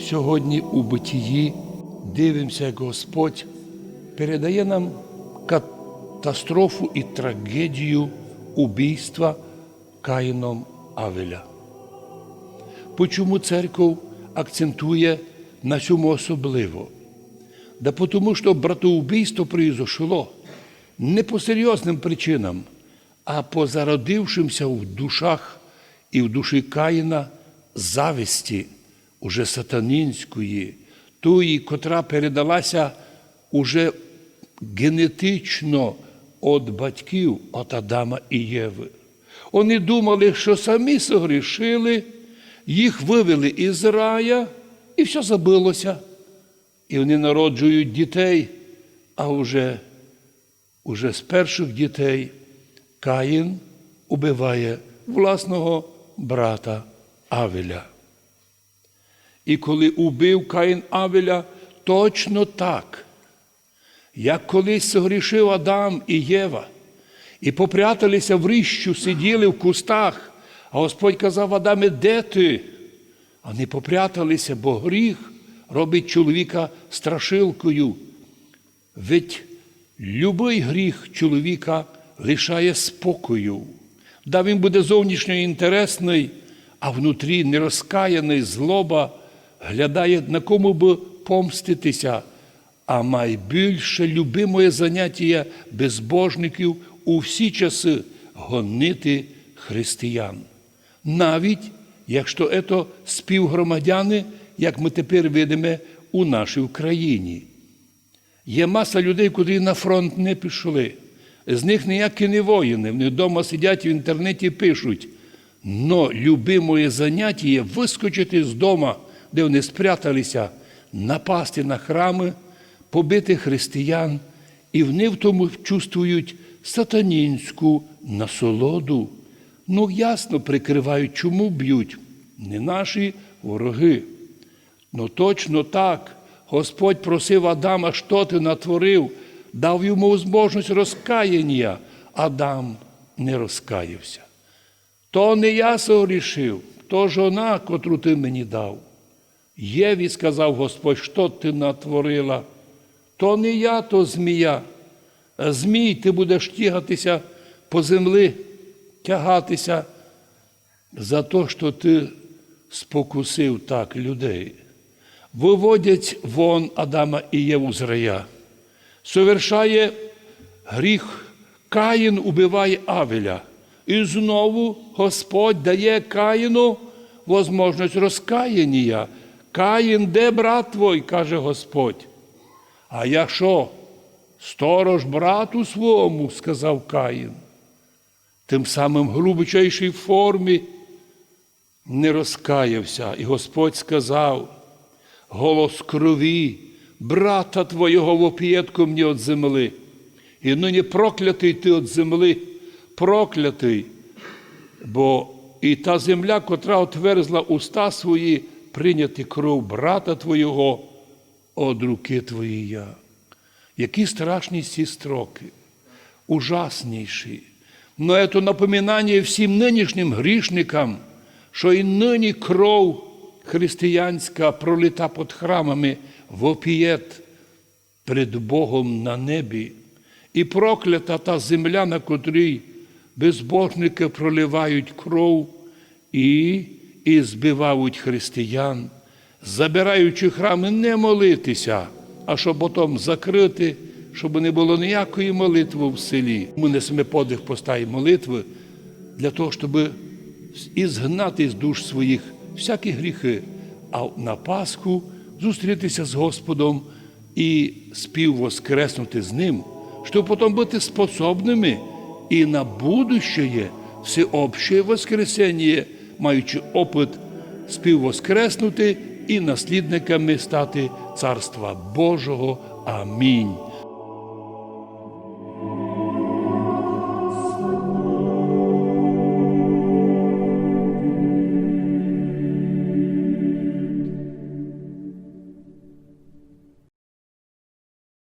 сьогодні у битії дивимося, як Господь передає нам катастрофу і трагедію убійства Каїном Авеля. Почому церков акцентує на цьому особливо? Да потому що братоубийство произошло не по серйозним причинам, а по зародившимся в душах і в душі Каїна зависті уже сатанінської, тої, котра передалася уже генетично від батьків, від Адама і Єви. Вони думали, що самі согрішили, їх вивели із рая, і все забилося. І вони народжують дітей, а вже, уже з перших дітей Каїн убиває власного брата Авеля. І коли убив Каїн Авеля, точно так, як колись согрішив Адам і Єва, і попряталися в ріщу, сиділи в кустах, а Господь казав Адаме, де ти? Вони попряталися, бо гріх робить чоловіка страшилкою. Ведь любий гріх чоловіка лишає спокою. Да він буде зовнішньо інтересний, а внутрі нерозкаяний злоба глядає, на кому би помститися. А найбільше любимое заняття безбожників у всі часи гонити християн. Навіть якщо це співгромадяни, як ми тепер видимо у нашій Україні. Є маса людей, куди на фронт не пішли. З них ніякі не воїни, вони вдома сидять в інтернеті пишуть. Но любимое заняття вискочити з дома, де вони спряталися, напасти на храми, побити християн, і вони в тому чувствують сатанінську насолоду. Ну, ясно прикривають, чому б'ють не наші вороги. Ну точно так. Господь просив Адама, що ти натворив, дав йому можливість розкаяння. Адам не розкаявся. То не я согрішив, то жона, котру ти мені дав. Єві сказав Господь, що ти натворила. То не я, то змія. Змій, ти будеш тягатися по землі, тягатися за те, що ти спокусив так людей. Виводять вон Адама і Єву з рая. Совершає гріх, Каїн убиває Авеля. І знову Господь дає Каїну можливість розкаяння. Каїн, де брат твой, каже Господь. А я що? Сторож брату своєму, сказав Каїн. Тим самим в глибочайшій формі не розкаявся. І Господь сказав, голос крові, брата твого вопієтку мені від земли. І нині проклятий ти від земли, проклятий, бо і та земля, котра отверзла уста свої, прийняти кров брата твого від руки твоєї. Які страшні ці строки, ужасніші. Но це напоминання всім нинішнім грішникам, що і нині кров християнська пролита під храмами вопієт перед Богом на небі, і проклята та земля, на котрій безбожники проливають кров і, і збивають християн, забираючи храми не молитися, а щоб потім закрити, щоб не було ніякої молитви в селі. Ми несемо подих постає молитви для того, щоб ізгнати з душ своїх всякі гріхи, а на Пасху зустрітися з Господом і співвоскреснути з Ним, щоб потім бути способними і на будущее всеобще воскресення, маючи опит співвоскреснути і наслідниками стати Царства Божого. Амінь.